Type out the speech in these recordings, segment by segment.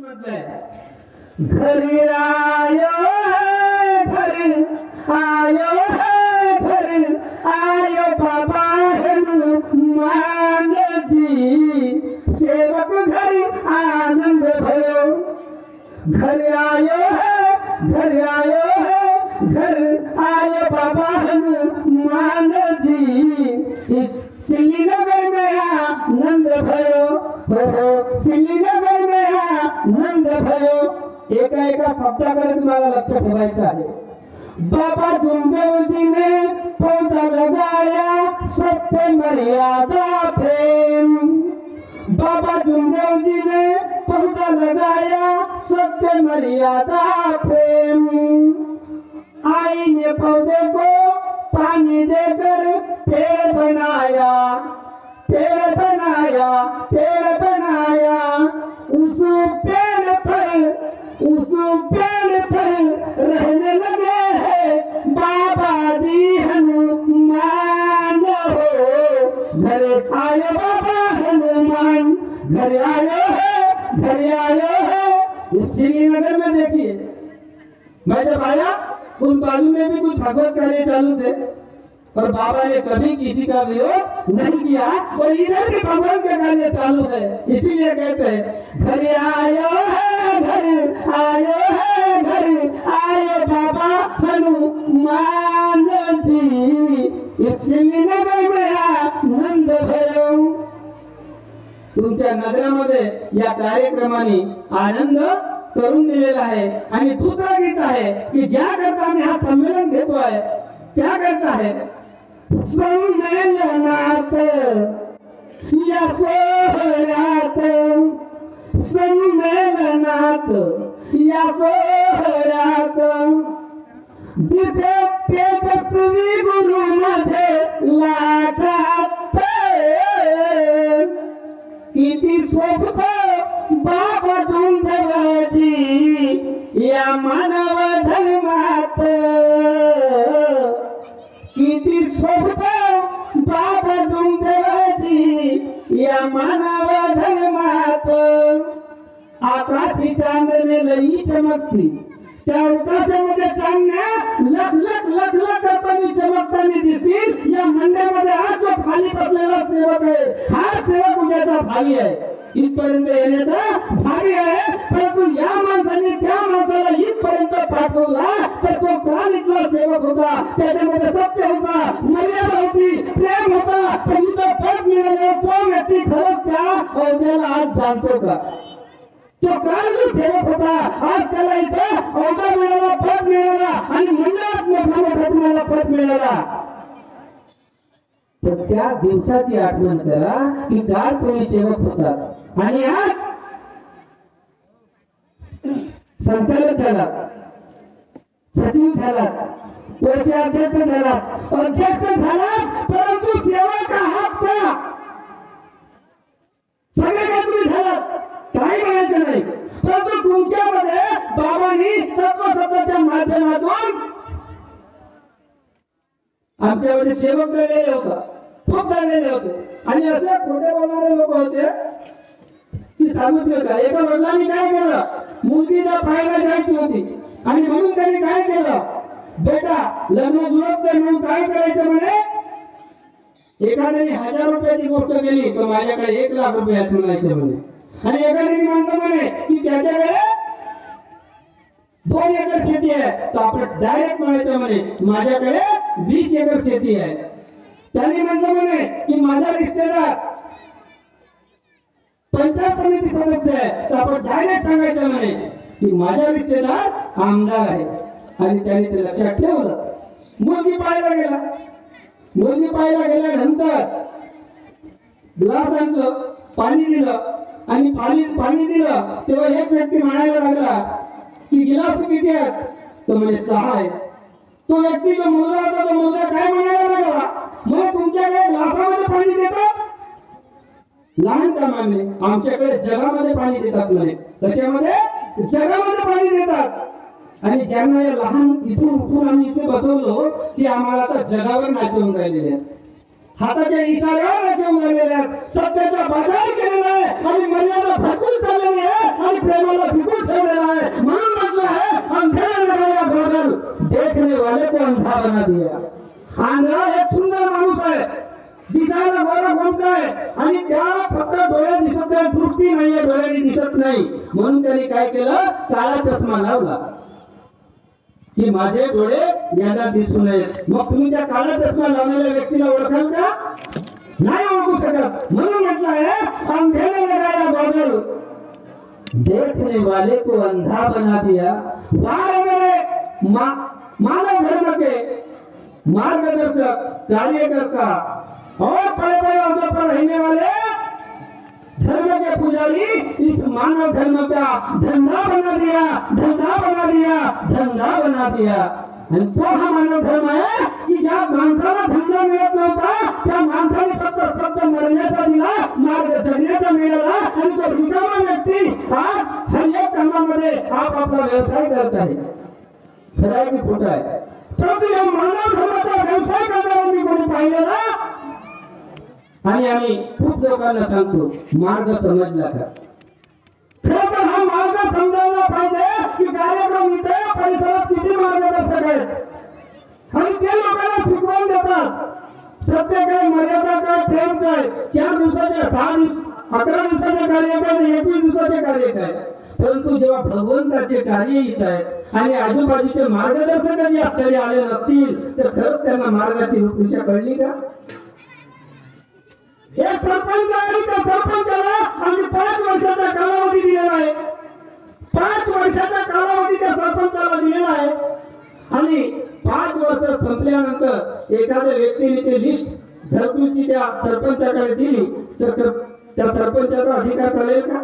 घरी आयो है घरी आयो घरी आयो बाबा हनुमान जी सेवक घरी आनंद भयो. घर आयो है घर आयो है घर आयो बाबा हनुमान जी इस श्रीनगर में आनंद भयो. हो श्रीनगर में नंद भयो एका एका शब्दाकडे तुम्हाला लक्ष ठेवायचं आहे. बाबा जुमदेवजी ने पौधा लगाया सत्य मर्यादा प्रेम. बाबा जुमदेव जी पौधा लगाया सत्य मर्यादा प्रेम. आई ने पौधे को पानी देकर पेड़ बनाया पेड़ बनाया पेड़ बनाया. उस पेड़ पर उस पेड़ पर रहने लगे हैं। बाबा जी हनुमान हो घर आयो बाबा हनुमान, घर आयो है, घर आयो है। इस श्रीनगर में देखिए, मैं जब आया, उस बाजू में भी कुछ भगवत कार्य चालू थे। और बाबा ने कभी किसी का विरोध नहीं किया। और इधर भी भगवान के कार्य चालू है। इसीलिए कहते हैं घर आयो है घर आयो है घर आयो बाबा हनुमान जी। इसलिए नंद भयो तुमच्या नगरामध्ये या कार्यक्रमाने आनंद करून दिलेला आहे. आणि दुसरा गीत आहे की ज्या करता आम्ही हा संमेलन घेतो आहे त्या करता आहे संमेलनात या सोहळ्यात संमेलनात या सोहळ्यात जिथे तेजस्वी गुरु मध्ये लाखात किती सोबत बाप तुमची या मानव धर्मात किती सोबत बाबा तुमची या मानावा धर्मात? आकाशी चांदणे लई चमकती त्या उकाशामध्ये म्हणजे चांदण्या? लख लख लख लख करताना चमकताना दिसतील. या मंडळामध्ये हा जो खाली बसलेला सेवक आहे. हा सेवक उद्याचा भावी आहे. इथपर्यंत येण्याचा भावी आहे. परंतु या माणसाने त्या माणसाला इथपर्यंत पाठवला तर तो काल इथला सेवक होता त्याच्यामध्ये सत्य होता मर्यादा होती प्रेम होता पण इथं पद मिळालं तो व्यक्ती खरंच त्या अवध्याला आज जाणतो का? तो काल सेवक होता आज त्याला इथं अवतार मिळाला पद मिळाला आणि मंडळात मोठा मोठा तुम्हाला पद मिळाला. तर त्या दिवसाची आठवण करा की काल तुम्ही सेवक होतात आणि आज संचालक झाला. सचिव झाला वर्षी अध्यक्ष झाला अध्यक्ष झाला परंतु सेवाचा हात का? सगळे तुम्ही झाला काही म्हणायचं नाही. परंतु तुमच्यामध्ये बाबांनी तत्वसत्वाच्या माध्यमातून आमच्यामध्ये सेवक गेलेले होता खूप झालेले होते. आणि असे खोटे बोलणारे लोक होते की सांगितलं का एका वडिलांनी काय केलं? मुलगीला पाहायला जायची होती. आणि म्हणून त्यांनी काय केलं? बेटा लग्न जुळत नाही म्हणून काय करायचं म्हणे? एखाद्याने हजार रुपयाची गोष्ट केली तर माझ्याकडे एक लाख रुपये आहेत म्हणायचे म्हणे. आणि एखाद्याने म्हणतो म्हणे की त्याच्याकडे दोन एकर शेती आहे. तर आपण डायरेक्ट म्हणायचं म्हणे माझ्याकडे वीस एकर शेती आहे. त्यांनी म्हणलं म्हणे की माझा रिश्तेदार पंचायत समिती सदस्य आहे. तर आपण डायरेक्ट सांगायचं म्हणे की माझ्या रिश्तेदार आमदार आहे. आणि त्याने ते लक्षात ठेवलं. मुलगी पाहायला गेला. मुलगी पाहायला गेल्यानंतर ग्लासांचं पाणी दिलं. आणि पाणी पाणी दिलं. तेव्हा एक व्यक्ती म्हणायला लागला की गिलास किती आहेत? तो म्हणजे सहा आहे तो व्यक्ती मुलगा होता तो मुलगा काय म्हणायला लागला? मग तुमच्याकडे ग्लासामध्ये पाणी देतात लहान प्रमाणे आमच्याकडे जगामध्ये पाणी देतात म्हणे. त्याच्यामध्ये जगामध्ये पाणी देतात. आणि ज्यांना या लहान इथून उठून आम्ही इथे बसवलो ते आम्हाला आता जगावर नाचवून राहिलेले आहेत. हाताच्या इशाऱ्यावर नाचवून राहिलेले आहेत. सत्याचा बाजार केलेला आहे आणि मर्यादा भरपूर चाललेली आहे आणि प्रेमाला फिकून ठेवलेला आहे. म्हणून म्हटलं आहे अंधेरे लगाया गॉगल देखने वाले को अंधा बना दिया आंधळा एक सुंदर माणूस आहे. दिसायला वर गोमटा आहे आणि त्या फक्त डोळे दिसत नाही दृष्टी नाहीये डोळ्यांनी दिसत नाही. म्हणून त्यांनी काय केलं? काळा चष्मा लावला. की माझे डोळे यांना दिसू नयेत. मग तुम्ही त्या काळा चष्मा लावलेल्या व्यक्तीला ओळखाल का? नाही ओळखू शकत. म्हणून म्हटलं आहे अंधेरे लगाया बदल. देखने वाले को अंधा बना दिया. वार मेरे मा, मानव धर्म के मार्गदर्शक कार्यकर्ता और बड़े बड़े अवसर पर रहने वाले धर्म के पुजारी इस मानव धर्म का धंधा बना दिया, धंधा बना दिया, धंधा बना दिया। तो हा मानव धर्म आहे की ज्या माणसाला धंदा मिळत नव्हता त्या माणसाने फक्त शब्द मरण्याचा दिला, मार्ग जगण्याचा मिळाला आणि तो रिकामा व्यक्ती आज हर एक कामामध्ये आपापला व्यवसाय करत आहे खरं आहे की खोटं आहे परंतु या मानव धर्माचा व्यवसाय करणारा मी कोणी पाहिलेला आणि आम्ही खूप लोकांना सांगतो मार्ग समजला का? खरं तर हा मार्ग समजायला पाहिजे की कार्यक्रम इथे परिसरात किती मार्गदर्शक आहेत. आणि ते लोकांना शिकवून देतात. सत्य काय मर्यादा काय प्रेम काय? चार दिवसाचे सहा अकरा दिवसाचे कार्य काय आणि एकवीस दिवसाचे कार्य काय? परंतु जेव्हा भगवंताचे कार्य येत आहेत आणि आजूबाजूचे मार्गदर्शक जरी आपल्याला आले नसतील तर खरंच त्यांना मार्गाची रूपरेषा कळली का? हे सरपंच आणि त्या सरपंचाला आम्ही पाच वर्षाचा कालावधी दिलेला आहे. पाच वर्षाचा कालावधी त्या सरपंचाला दिलेला आहे. आणि पाच वर्ष संपल्यानंतर एखाद्या व्यक्तीने ते लिस्ट घरकुलची त्या सरपंचाकडे दिली तर त्या सरपंचाचा अधिकार चालेल का?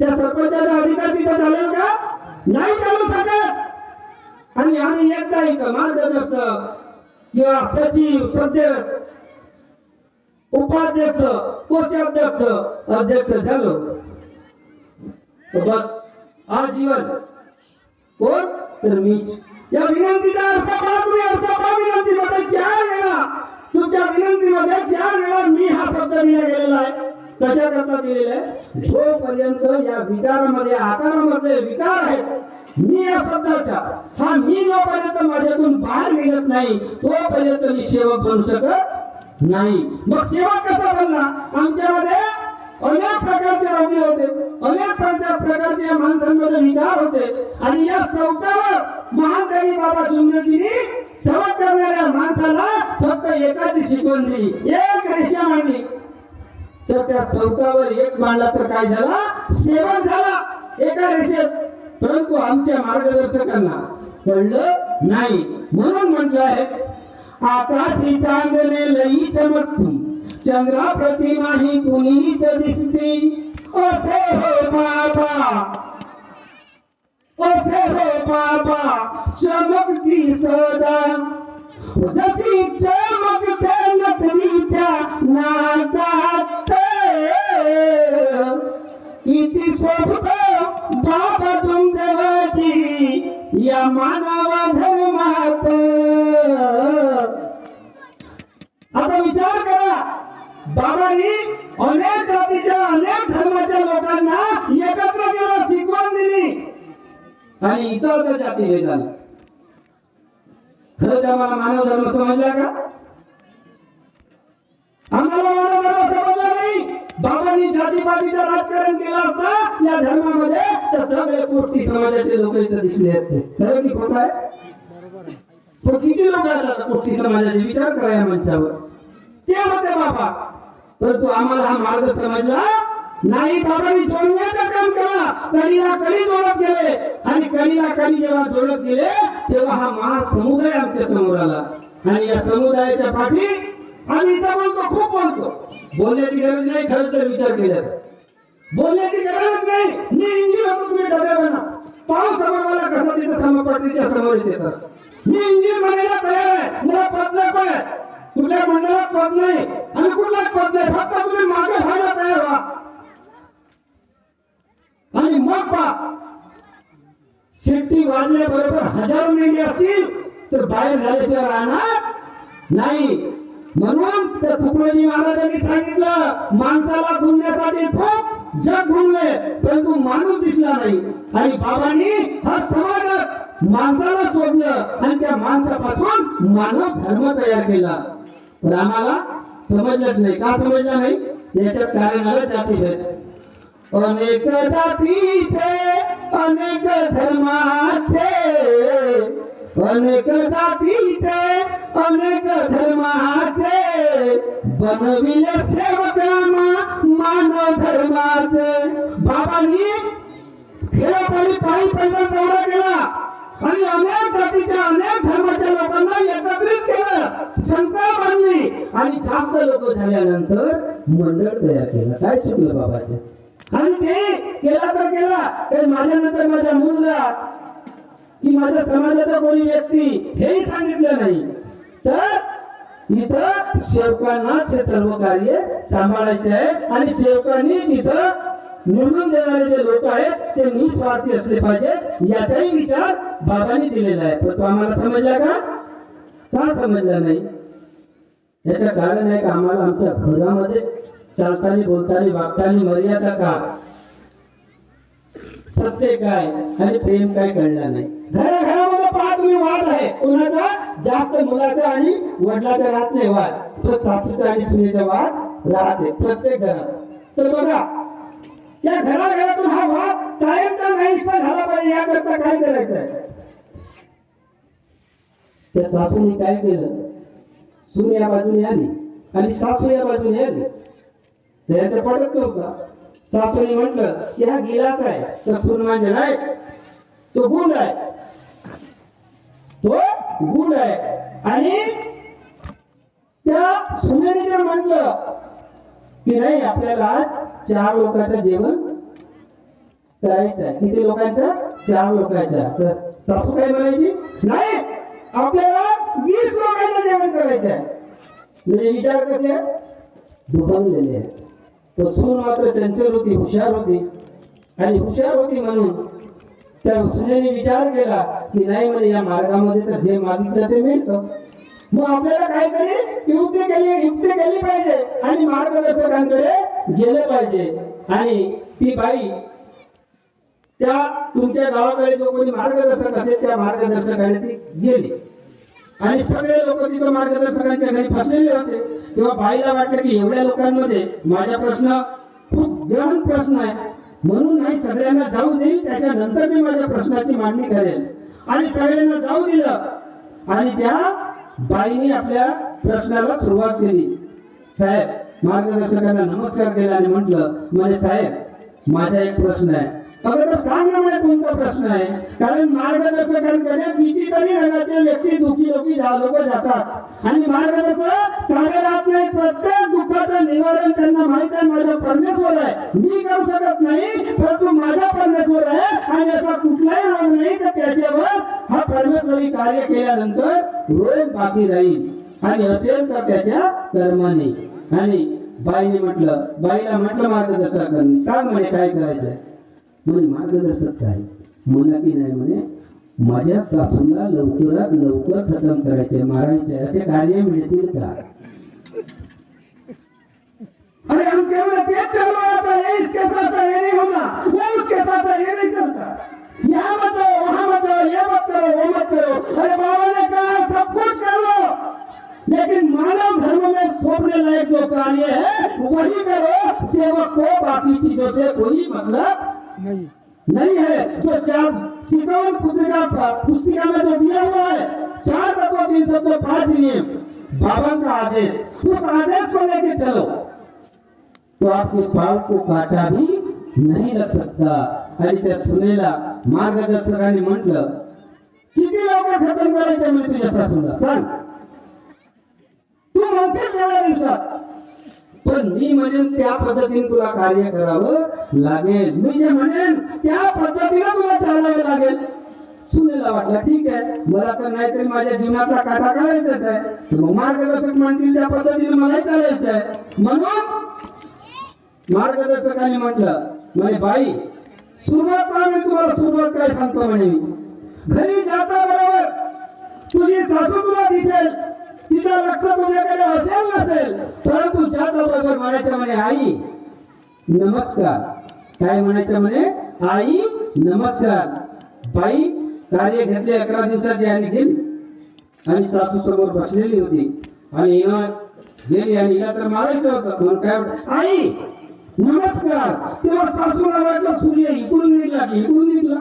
त्या सरपंचाचा अधिकार तिथं चालेल का? नाही चालू शकत. आणि आम्ही एकदा इथं मार्गदर्शक किंवा सचिव सध्या उपाध्यक्ष कोषाध्यक्ष अध्यक्ष झालो. तर बस आजीवन कोण? तर मी या विनंतीचा अर्थ पहा तुम्ही अर्थ पहा विनंतीमध्ये चार वेळा. तुमच्या विनंतीमध्ये चार वेळा मी हा शब्द दिला गेलेला आहे. कशा करता दिलेला आहे? जोपर्यंत या विचारामध्ये आकारामध्ये विकार आहेत मी या शब्दाचा हा मी जोपर्यंत माझ्यातून बाहेर निघत नाही तोपर्यंत मी सेवक बनू शकत नाही. मग सेवा कसा बनला? आमच्यामध्ये अनेक प्रकारचे रोगी होते. अनेक प्रकारचे या माणसांमध्ये विचार होते. आणि या चौकावर महान देवी बाबा सुंदरजीनी सेवा करणाऱ्या माणसाला फक्त एकाची शिकवण दिली. एक रेषा मांडली. तर त्या चौकावर एक मांडला तर काय झाला? सेवन झाला. एका रेषेत. परंतु आमच्या मार्गदर्शकांना कळलं नाही. म्हणून म्हटलं आहे आकाशी चांदणे लई चमकती चंद्रा प्रति नाही कुणीच दिसती असे हो बाबा असे हो बाबा चमकती सदा. जशी चमकते नटरीच्या नादात. इति शोभत बाबा तुम देवाची या मानव धर्मात. आता विचार करा. बाबांनी अनेक जातीच्या अनेक धर्माच्या लोकांना एकत्र केलं शिकवण दिली. आणि इतर तर जाती झाला. खरंच आम्हाला मानव धर्म समजला का? आम्हाला मानव धर्म समजला नाही. बाबांनी जातीपातीचं राजकारण केलं असतं या धर्मामध्ये तर सगळे कोटी समाजाचे लोक इथं दिसले असते. खरं की खोटं आहे? पण किती लोक आहेत कोटी समाजाचे विचार करा या मंचावर? ते होते बाबा. परंतु आम्हाला हा मार्ग समजला. नाही बाबांनी जोडण्याचं काम करा कणीला कणी जोडत गेले. आणि कणीला कणी जेव्हा जोडत गेले तेव्हा हा महासमुदाय आमच्यासमोर आला. आणि या समुदायाच्या पाठी आम्ही बोलतो खूप बोलतो. बोलण्याची गरज नाही खरं तर विचार केला बोलण्याची गरज नाही. मी इंजिन होतो तुम्ही डबे पाऊस समोर मला कसा तिथं समपत्रीच्या समोर येतात. मी इंजिन बनायला तयार आहे. मला पद आहे. कुठल्या कुंडला पद नाही आणि कुठलाच पद नाही. फक्त तुम्ही मागे व्हायला तयार व्हा. आणि मग पा शेट्टी वाजल्याबरोबर हजारो मेंढी असतील तर बाहेर झाल्याशिवाय राहणार नाही. म्हणून त्या तुकडोजी महाराजांनी सांगितलं माणसाला गुणण्यासाठी खूप जग गुणले परंतु माणूस दिसला नाही. आणि बाबांनी हा समाजात माणसाला शोधलं आणि त्या माणसापासून मानव धर्म तयार केला. तर आम्हाला समजलंच नाही. का समजलं नाही? याच्यात कारण आलं जातीभेद अनेक जातीचे अनेक धर्माचे. अनेक जातीचे अनेक धर्माचे. बनविले सेवकांना मानव धर्माचे. बाबांनी खेळापाडी पायी पैसा केला. आणि अनेक जातीच्या अनेक धर्माच्या लोकांना एकत्रित केलं शंका बांधली आणि जास्त लोक झाल्यानंतर मंडळ तयार केलं. काय चुकलं बाबाचे आणि ते केला तर केला तर माझ्यानंतर माझ्या मुलगा की माझ्या समाजाचा कोणी व्यक्ती हेही सांगितलं नाही. तर इथं सेवकांना हे सर्व कार्य सांभाळायचे आहे आणि सेवकांनी तिथं निवडून देणारे जे लोक आहेत ते निस्वार्थी असले पाहिजेत याचाही विचार बाबांनी दिलेला आहे. पण तो आम्हाला समजला का? का समजला नाही? याचं कारण आहे का आम्हाला आमच्या घरामध्ये चालताना बोलताना वागताना मर्यादा का? सत्य काय आणि प्रेम काय कळला नाही. घराघरामध्ये पाच तुम्ही वाद आहे. कोणाचा? जास्त मुलाचा आणि वडिलाचा राहत नाही वाद. तो सासूचा आणि सुनेचा वाद राहते प्रत्येक घरात. तर बघा या घराघरातून हा वाद कायमचा नाहीसा झाला पाहिजे याकरता काय करायचं आहे त्या सासूने काय केलं? सून या बाजूने आली आणि सासू या बाजूने आली. तर याचं पडत नव्हता. सासूने म्हटलं की हा गिलास आहे तर सून म्हणजे नाही. तो गुण आहे. तो गुण आहे. आणि त्या सुनेने जर म्हटलं की नाही आपल्याला आज चार लोकांचं जेवण करायचं आहे. किती लोकांचं? चार लोकांच्या तर सासू काय म्हणायची? नाही आपल्याला वीस लोकांचं जेवण करायचं आहे. म्हणजे विचार कसे आहे? आहे. तो सून मात्र चंचल होती हुशार होती. आणि हुशार होती म्हणून त्या सुनेने विचार केला की नाही म्हणे या मार्गामध्ये तर जे मागितलं ते मिळतं. मग आपल्याला काहीतरी युक्ती केली युक्ती केली पाहिजे. आणि मार्गदर्शकांकडे गेले पाहिजे. आणि ती बाई त्या तुमच्या गावाकडे जो कोणी मार्गदर्शक असेल त्या मार्गदर्शकाने ती गेली. आणि सगळे लोक तिथं मार्गदर्शकांच्या घरी फसलेले होते. तेव्हा बाईला वाटलं की एवढ्या लोकांमध्ये माझा प्रश्न खूप गहन प्रश्न आहे. म्हणून नाही सगळ्यांना जाऊ देईल त्याच्यानंतर मी माझ्या प्रश्नाची मांडणी करेल. आणि सगळ्यांना जाऊ दिलं. आणि त्या बाईने आपल्या प्रश्नाला सुरुवात केली. साहेब मार्गदर्शकांना नमस्कार केला आणि म्हटलं म्हणजे साहेब माझा एक प्रश्न आहे. सांग ना कोणता प्रश्न आहे? कारण मार्गदर्शकांकडे कितीतरी रंगाचे व्यक्ती दुखी लोकी लोक जातात. आणि मार्गदर्शक सारे राहत नाही प्रत्येक दुःखाचं निवारण त्यांना माहीत आहे माझा परमेश्वर आहे. मी करू शकत नाही परंतु माझा परमेश्वर आहे आणि याचा कुठलाही रोग नाही तर त्याच्यावर हा परमेश्वरी कार्य केल्यानंतर रोग बाकी राहील. आणि असेल तर त्याच्या कर्माने. आणि बाईने म्हटलं बाईला म्हटलं मार्गदर्शकांनी सांग म्हणे काय करायचंय? म्हणे मार्गदर्शक साहेब मला की नाही म्हणे? माझ्या सासूला लवकरात लवकर खतम करायचे. मारायचे कार्य मिळतील का? अरे हम केवल चल रहा था ये इसके साथ ये नहीं होगा वो उसके साथ ये नहीं चलता यहाँ मत वहाँ मत ये मत करो वो मत करो अरे बाबा ने कहा सब कुछ कर लो लेकिन मानव धर्म में सौंपने लायक जो कार्य है, वही करो. सेवक को बाकी चीज़ों से कोई मतलब नहीं। नहीं है। जो चार चिकन पुस्तिका पुस्तिका में जो दिया हुआ है, चार तत्व तीन तत्व पाँच नियम बाबा का आदेश। उस आदेश को लेके चलो। तो आपके पाव को काटा भी नहीं लग सकता। त्या सुनेला, मार्गदर्शकाने म्हटलं, किती लवकर खतम करायचं मी तुझ्या सासूला सांग। तू म्हणशील एवढ्या दिवसात? पण मी म्हणेन त्या पद्धतीने तुला कार्य करावं लागेल. मी जे म्हणेन त्या पद्धतीने तुला चालावं लागेल. सुनेला वाटलं ठीक आहे मला तर नाहीतरी माझ्या जीवनाचा काटा काढायचाच आहे. मग मार्गदर्शक म्हणतील त्या पद्धतीने मला चालायचं आहे. म्हणून मार्गदर्शकाने म्हटलं म्हणे बाई सुरुवात मी तुम्हाला सुरुवात काय सांगतो म्हणे मी. घरी जाता बरोबर तुझी सासू तुला दिसेल. तिचा लक्ष तुझ्याकडे असेल नसेल परंतु ज्या बरोबर म्हणायचं म्हणे आई नमस्कार. काय म्हणायचं म्हणे आई नमस्कार. बाई कार्य घेतले अकरा दिवसाची आणि गेली. आणि सासू समोर बसलेली होती. आणि गेली आणि हिला तर मारायचं होतं. म्हणून काय आई नमस्कार. तेव्हा सासूला वाटलं सूर्य इकडून निघला की इकडून निघला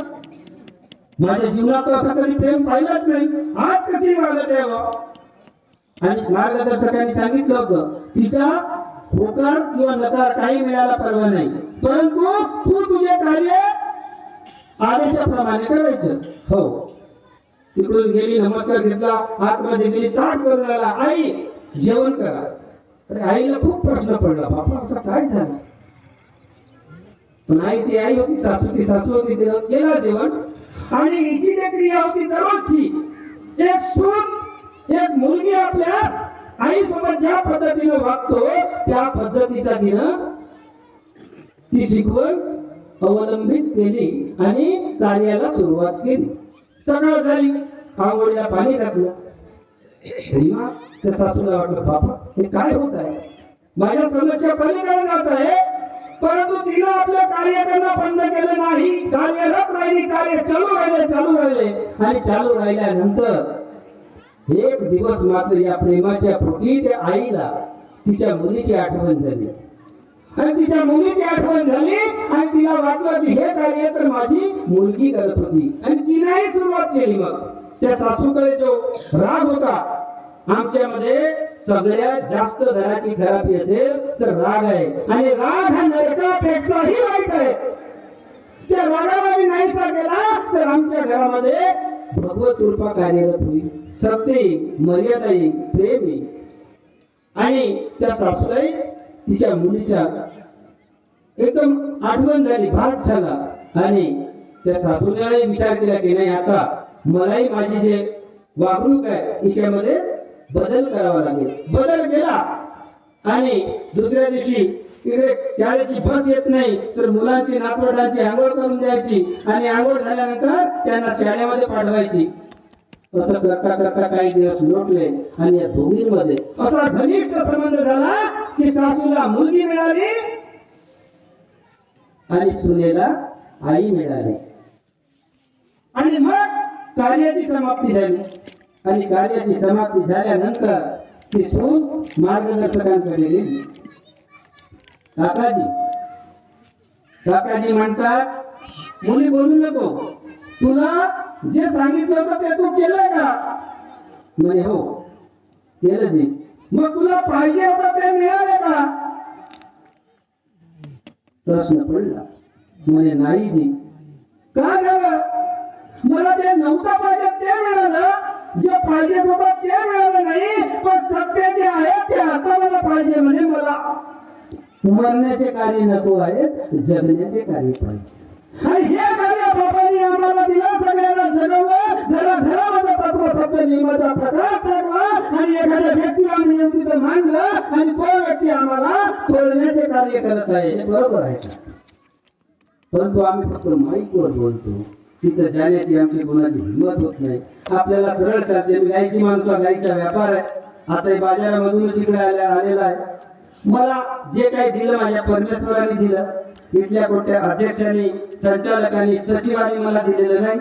माझ्या जीवनात असा कधी प्रेम पाहिलाच नाही. आज कशी वागत आहे बा? आणि मार्गदर्शकांनी सांगितलं होतं तिचा होकार किंवा नकार काही मिळायला परवा नाही परंतु तू तुझे कार्य आदेशाप्रमाणे करायचं. हो. तिकडून गेली नमस्कार घेतला आतमध्ये गेली ताट करून आला आई जेवण करा. अरे आईला खूप प्रश्न पडला बापा असं काय झालं? पण आई ती आई होती सासू ती सासू होती गेला जेवण. आणि हिची जी क्रिया होती दररोजची. एक सून एक मुलगी आपल्या आई सोबत ज्या पद्धतीने वागतो त्या पद्धतीच्या तिनं ती शिकवण अवलंबित केली आणि कार्याला सुरुवात केली. सकाळ झाली. आंघोळीला पाणी घातलं. तेव्हा त्या सासूला वाटलं बापा हे काय होत आहे? माझ्या समस्या पलीकडे जात आहे. परंतु तिनं आपल्या कार्य बंद केलं नाही. कार्यरत राहिली कार्य चालू राहिले चालू राहिले. आणि चालू राहिल्यानंतर एक दिवस मात्र या प्रेमाच्या पोटी त्या आईला तिच्या मुलीची आठवण झाली. आणि तिच्या मुलीची आठवण झाली आणि तिला वाटलं की हे कार्य तर माझी मुलगी करत होती. आणि तिनेही सुरुवात केली मग. त्या सासूकडे जो राग होता आमच्यामध्ये सगळ्यात जास्त घराची खराबी असेल तर राग आहे. आणि राग हा नरकापेक्षाही वाईट आहे. त्या रागाला मी नाहीसा केला तर आमच्या घरामध्ये भगवत रूपा कार्यरत होईल. सत्य मर्यादाई मर्यादा येईल, प्रेम येईल. आणि त्या सासूलाही तिच्या मुलीच्या एकदम आठवण झाली भात झाला. आणि त्या सासूने विचार केला की नाही आता मलाही माझी जे वागणूक आहे तिच्यामध्ये बदल करावा लागेल. बदल केला. आणि दुसऱ्या दिवशी इकडे शाळेची बस येत नाही तर मुलांची नातवडांची आंघोळ करून द्यायची. आणि आंघोळ झाल्यानंतर त्यांना शाळेमध्ये पाठवायची. असं करता करता काही दिवस लोटले आणि या दोघींमध्ये असा घनिष्ठ संबंध झाला की सासूला मुलगी मिळाली आणि सुनेला आई मिळाली. आणि मग कार्याची समाप्ती झाली. आणि कार्याची समाप्ती झाल्यानंतर ती सून मार्गदर्शकांकडे गेली. काकाजी काकाजी म्हणतात मुली बोलू नको. तुला जे सांगितलं होतं ते तू केलं का? म्हणे हो केलं जी. मग तुला पाहिजे होतं ते मिळालं का? प्रश्न पडला. म्हणे नाही जी. का झालं मला ते नव्हतं पाहिजे ते मिळालं. जे पाहिजे होतं ते मिळालं नाही पण सत्य जे आहे ते आता मला पाहिजे म्हणे मला. मरण्याचे कार्य नको आहे जगण्याचे कार्य पाहिजे. आणि हे कार्य बाबांनी आम्हाला दिलं सगळ्यांना जगवलं घरा घरामध्ये तत्व सत्य नियमाचा प्रकार ठरवा आणि एखाद्या व्यक्तीला नियंत्रित मांडलं आणि तो व्यक्ती आम्हाला तोडण्याचे कार्य करत आहे. हे बरोबर आहे का? परंतु आम्ही फक्त माईकवर बोलतो. तिथं जाण्याची आमची कोणाची हिंमत होत नाही. आपल्याला सरळ करते मी गायची माणसं गायीचा व्यापार आहे. आता हे बाजारामधूनच इकडे आल्या आलेला आहे. मला जे काही दिलं माझ्या परमेश्वराने दिलं. इथल्या कोणत्या अध्यक्षांनी संचालकांनी सचिवांनी मला दिलेलं नाही.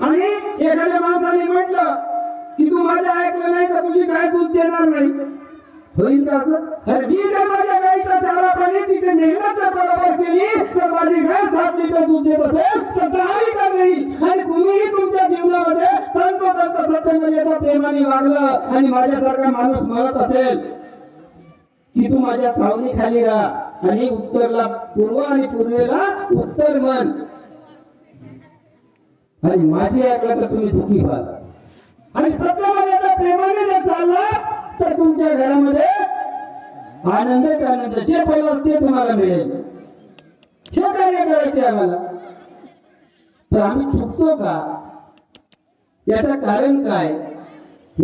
आणि एखाद्या माणसाने म्हटलं की तू माझ्या ऐकलं नाही तर तुझी काय दूध देणार नाही? होईल का असं? अरे मी जर माझ्या गाईचा चारा पाणी तिची मेहनत जर बरोबर केली तर माझी गाय सात लिटर दूध देत असेल तर दहा लिटर देईल आणि तुम्हीही तुमच्या जीवनामध्ये तंतोतंत सत्यमर्यादा प्रेमाने वागलं आणि माझ्यासारखा माणूस म्हणत असेल की तू माझ्या सावली खाली राहा. आणि उत्तरला पूर्व आणि पूर्वेला उत्तर मन आणि माझी ऐकलं तर तुम्ही दुखी व्हाल. आणि सत्यमर्यादा प्रेमाने जर चालला तर तुमच्या घरामध्ये आनंदच आनंद जे पहिलं ते तुम्हाला मिळेल. हे कार्य करायचे आम्हाला? तर आम्ही चुकतो का? याचं कारण काय?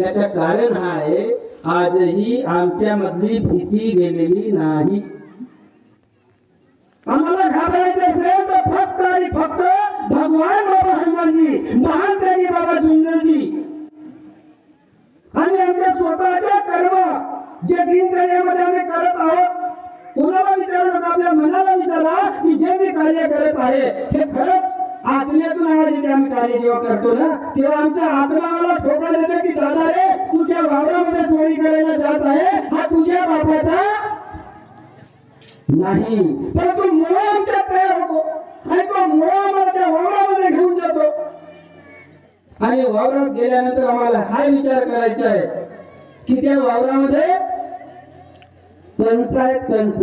याचं कारण हा आहे आजही आमच्यामधली भीती गेलेली नाही. आम्हाला घाबरायचं असेल तर फक्त आणि फक्त भगवान बाबा हनुमानजी महान त्यांनी बाबा झुंजनजी आणि आमच्या स्वतःच्या कर्म जे दिनचर्यामध्ये आम्ही करत आहोत कोणाला विचारू नका आपल्या मनाला विचारा की जे मी कार्य करत आहे हे खरंच आत्म्यातून आम्हाला जे आम्ही कार्य जेव्हा करतो ना तेव्हा आमच्या आत्माला ठोका देतो की दादा रे तुझ्या वावरामध्ये चोरी करायला जात आहे हा तुझ्या बापाचा नाही. परंतु मुळा आमच्या तयार होतो. आणि तो मुळा त्या वावरामध्ये घेऊन जातो. आणि वावरात गेल्यानंतर आम्हाला हा विचार करायचा आहे की त्या वावरामध्ये कंस आहेत कंस.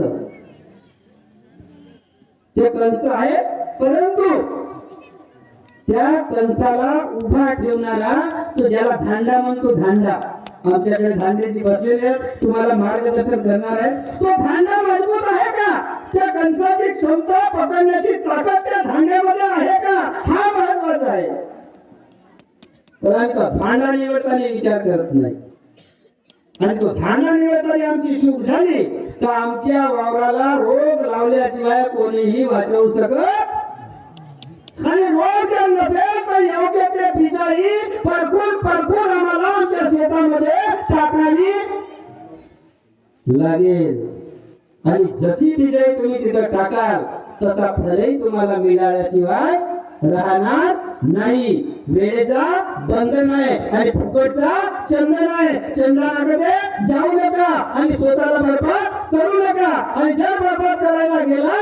ते कंस आहे परंतु त्या कंसाला उभा ठेवणारा तो ज्याला धांडा म्हणतो धांडा. आमच्याकडे धांडेजी बसलेले तुम्हाला मार्गदर्शन करणार आहे. तो धांडा मजबूत आहे का? त्या कंसाची क्षमता पकडण्याची ताकद त्या धांड्यामध्ये आहे का? हा महत्त्वाचा आहे. परंतु धांडा निवडताना विचार करत नाही. आणि तो धांडा निवडताना आमची चूक झाली तर आमच्या वावराला रोग लावल्याशिवाय कोणीही वाचवू शकत आणि रोग नसेल तर योग्य ते बिजाई परखून परखून आम्हाला आमच्या शेतामध्ये टाकावी. लागेल. आणि जशी बिजाई तुम्ही तिथं टाकाल तसा फलही तुम्हाला मिळाल्याशिवाय राहणार नाही. वेळेचा बंधन आहे आणि फुकटचा चंदन आहे. चंद्राकडे जाऊ नका आणि स्वतःला बरबाद करू नका. आणि जर बरबाद करायला गेला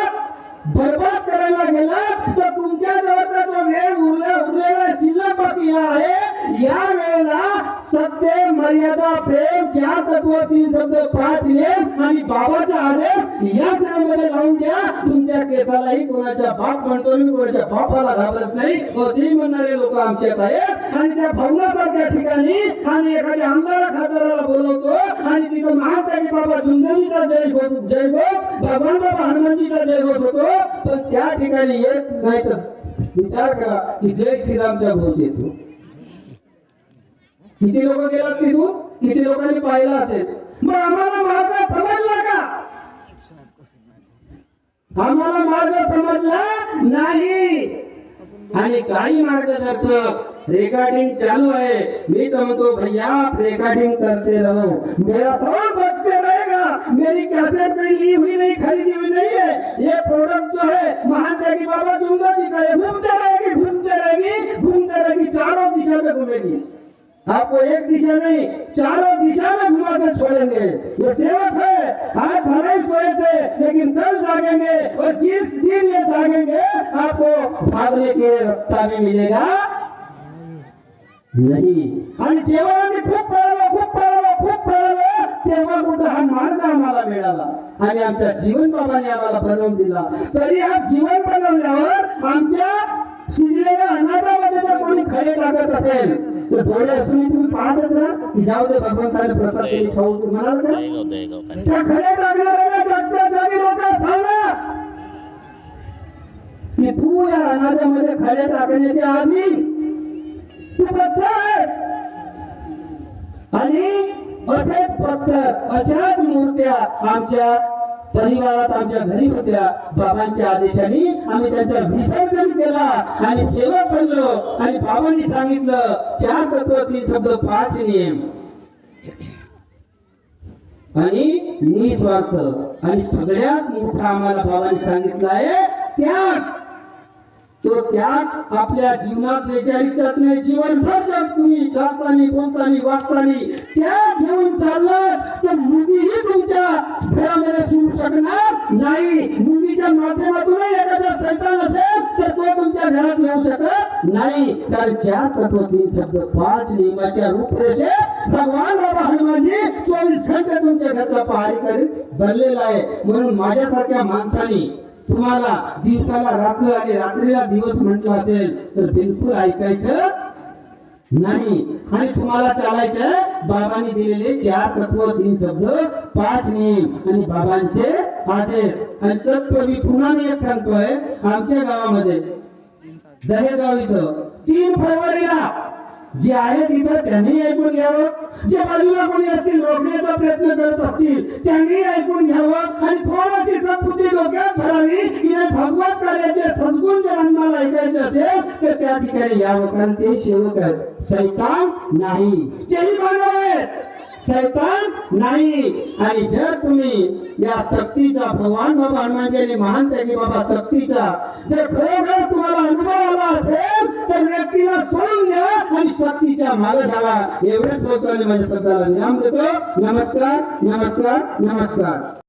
बरबाद करायला गेला तर तुमच्या जवळचा जो वेळ उरला उरलेला शिल्लक बाकी आहे. या वेळेला सत्य मर्यादा प्रेम चार तत्व तीन शब्द पाच नियम आणि बाबाचा आदेश या सणामध्ये लावून द्या. तुमच्या केसालाही कोणाच्या बाप म्हणतो मी कोणाच्या बापाला घाबरत नाही. श्री म्हणणारे लोक आमच्यात आहेत. आणि त्या भवनासारख्या ठिकाणी आम्ही एखाद्या आमदार खासदाराला बोलवतो आणि तिथं महाताई बाबा सुंदरीचा जय गो जय भगवान बाबा हनुमानजीचा जय होतो. होतो पण त्या ठिकाणी येत नाही तर विचार करा की जय श्रीरामच्या घोष येतो. किती लोक गेलात तिथून? किती लोकांनी पाहिलं असेल? मग आम्हाला मार्ग समजला का? आम्हाला मार्ग समजला नाही. आणि काही मार्गदर्शक रेकॉर्डिंग चालू है मी तो म्हणतो भैया आप रिकॉर्डिंग करते रहो. मेरा सब बचते रहेगा. मेरी कैसेट में ली हुई नहीं, खरीदी हुई नहीं है. ये प्रोडक्ट जो है, महात्मा बाबा दुर्गा जी का घूमते रहेगी घूमते रहेगी घूमते रहेगी, चारों दिशा में घूमेगी. आपको एक दिशा नहीं, चारों दिशा में घुमा कर छोड़ेंगे। ये सेवक है आज भले ही सोए थे लेकिन कल जागेंगे और जिस दिन ये जागेंगे, आपको भागने के रास्ता भी मिलेगा। नाही. आणि जेव्हा आम्ही खूप पळालो खूप पळालो खूप पळालो तेव्हा कुठं हा मार्ग आम्हाला मिळाला. आणि आमच्या जीवन बाबाने आम्हाला बनवून दिला. तरी हा जीवन बनवल्यावर आमच्या शिजलेल्या अनाथामध्ये जर कोणी खडे टाकत असेल तर डोळे असून तुम्ही पाहतच ना की जाऊ दे भगवंताने प्रसाद तरी खाऊ तू म्हणाल का देगाव देगाव खाली त्या खडे टाकणाऱ्याला जागच्या जागी लोक सांगा. की तू या अनाथामध्ये खडे टाकण्याच्या आधी तू आणि असे पत्थर अशाच मूर्त्या आमच्या परिवारात आमच्या घरी होत्या. बाबांच्या आदेशाने आम्ही त्यांचा विसर्जन केला आणि सेवा बनलो आणि बाबांनी सांगितलं चार तत्व तीन शब्द पाच नियम. आणि निस्वार्थ. आणि सगळ्यात मोठा आम्हाला बाबांनी सांगितलं आहे त्याग. तो त्याग आपल्या जीवनात बेचाळीसच नाही जीवनभर जर तुम्ही चालतानी बोलतानी वागतानी त्याग घेऊन चाललात तर मुलीही तुमच्या घरामध्ये शिवू शकणार नाही. मुलीच्या माध्यमातूनही एखादा सैतान असेल तर तो तुमच्या घरात येऊ शकत नाही. तर चार तत्व तीन शब्द पाच नियमाच्या रूपरेषेत भगवान बाबा हनुमानजी चोवीस घंटे तुमच्या घरचा पहारी करीत बनलेला आहे. म्हणून माझ्यासारख्या माणसानी तुम्हाला दिवसाला रात्र आणि रात्रीला दिवस म्हटलं असेल तर बिलकुल ऐकायचं नाही. आणि तुम्हाला चालायचं बाबांनी दिलेले चार तत्व तीन शब्द पाच नियम आणि बाबांचे आदेश. आणि तत्व मी पुन्हा मी एक सांगतोय आमच्या गावामध्ये दहेगाव इथं तीन फरवरीला जे आहेत तिथं त्यांनी ऐकून घ्यावं. जे बाजूला कोणी असतील रोखण्याचा प्रयत्न करत असतील त्यांनी ऐकून घ्यावं. आणि थोडीशी सद्बुद्धी डोक्यात भरावी की भगवत कार्याचे सद्गुण जर आम्हाला ऐकायचे असेल तर त्या ठिकाणी यावं. कारण ते सेवक आहेत. सैतान नाही. तेही मानव आहेत. सैतान नाही. आणि जर तुम्ही या सक्तीचा भगवान बाबा हनुमानजी महान त्यांनी बाबा सक्तीचा जर खरोखर तुम्हाला अनुभव आला असेल तर व्यक्तीला सोडून द्या आणि सक्तीच्या मागे जावा एवढंच बोलतो आणि माझ्या शब्दाला विराम देतो. नमस्कार नमस्कार नमस्कार.